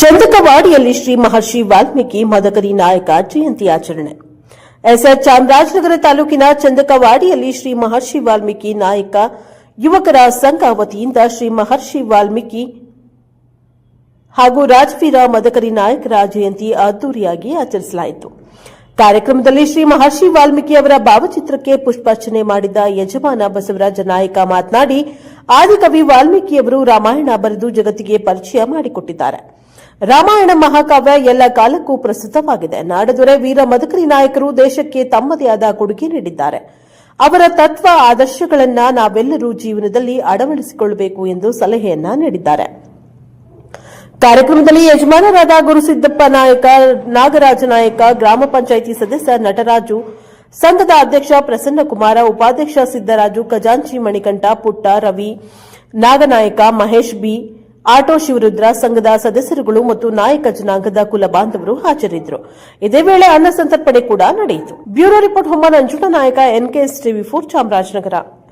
ಚಂದಕವಾಡಿಯಲ್ಲಿ ಶ್ರೀ ಮಹರ್ಷಿ ವಾಲ್ಮೀಕಿ ಮದಕರಿ ನಾಯಕ ಜಯಂತಿ ಆಚರಣೆ. ಎಸ್ಆರ್ ಚಾಮರಾಜನಗರ ತಾಲೂಕಿನ ಚಂದಕವಾಡಿಯಲ್ಲಿ ಶ್ರೀ ಮಹರ್ಷಿ ವಾಲ್ಮೀಕಿ ನಾಯಕ, ಯುವಕರ ಸಂಘ ವತಿಯಿಂದ ಶ್ರೀ ಮಹರ್ಷಿ ವಾಲ್ಮೀಕಿ ಹಾಗೂ ರಾಜವೀರ ಮದಕರಿ ನಾಯಕರ ಜಯಂತಿ ಅದ್ದೂರಿಯಾಗಿ ಆಚರಿಸಲಾಯಿತು. ಕಾರ್ಯಕ್ರಮದಲ್ಲಿ ಶ್ರೀ ಮಹರ್ಷಿ ವಾಲ್ಮೀಕಿ ಅವರ ಭಾವಚಿತ್ರಕ್ಕೆ ಪುಷ್ಪಾರ್ಚನೆ ಮಾಡಿದ ಯಜಮಾನ ಬಸವರಾಜ ನಾಯಕ ಮಾತನಾಡಿ, ಆದಿಕವಿ ವಾಲ್ಮೀಕಿಯವರು ರಾಮಾಯಣ ಬರೆದು ಜಗತ್ತಿಗೆ ಪರಿಚಯ ಮಾಡಿಕೊಟ್ಟಿದ್ದಾರೆ. ರಾಮಾಯಣ ಮಹಾಕಾವ್ಯ ಎಲ್ಲ ಕಾಲಕ್ಕೂ ಪ್ರಸ್ತುತವಾಗಿದೆ. ನಾಡದೊರೆ ವೀರ ಮದಕರಿ ನಾಯಕರು ದೇಶಕ್ಕೆ ತಮ್ಮದೇ ಆದ ಕೊಡುಗೆ ನೀಡಿದ್ದಾರೆ. ಅವರ ತತ್ವ, ಆದರ್ಶಗಳನ್ನ ನಾವೆಲ್ಲರೂ ಜೀವನದಲ್ಲಿ ಅಳವಡಿಸಿಕೊಳ್ಳಬೇಕು ಎಂದು ಸಲಹೆಯನ್ನ ನೀಡಿದ್ದಾರೆ. ಕಾರ್ಯಕ್ರಮದಲ್ಲಿ ಯಜಮಾನರಾದ ಗುರುಸಿದ್ದಪ್ಪ ನಾಯಕ, ನಾಗರಾಜ ನಾಯಕ, ಗ್ರಾಮ ಪಂಚಾಯಿತಿ ಸದಸ್ಯ ನಟರಾಜು, ಸಂಘದ ಅಧ್ಯಕ್ಷ ಪ್ರಸನ್ನಕುಮಾರ, ಉಪಾಧ್ಯಕ್ಷ ಸಿದ್ದರಾಜು, ಖಜಾಂಚಿ ಮಣಿಕಂಠ, ಪುಟ್ಟ ರವಿ, ನಾಗನಾಯಕ ಮಹೇಶ್ ಬಿ ಆಟೋ ಶಿವರುದ್ರ ಸಂಘದ ಸದಸ್ಯರುಗಳು ಮತ್ತು ನಾಯಕ ಜನಾಂಗದ ಕುಲ ಬಾಂಧವರು ಹಾಜರಿದ್ದರು. ಇದೇ ವೇಳೆ ಅನ್ನ ಸಂತರ್ಪಣೆ ಕೂಡ ನಡೆಯಿತು. ಬ್ಯೂರೋ ರಿಪೋರ್ಟ್ ಹೊಮ್ಮನ, ಅಂಜುಣ ನಾಯಕ ಎನ್ಕೆಎಸ್ ಟಿವಿ ಫೋರ್ ಚಾಮರಾಜನಗರ.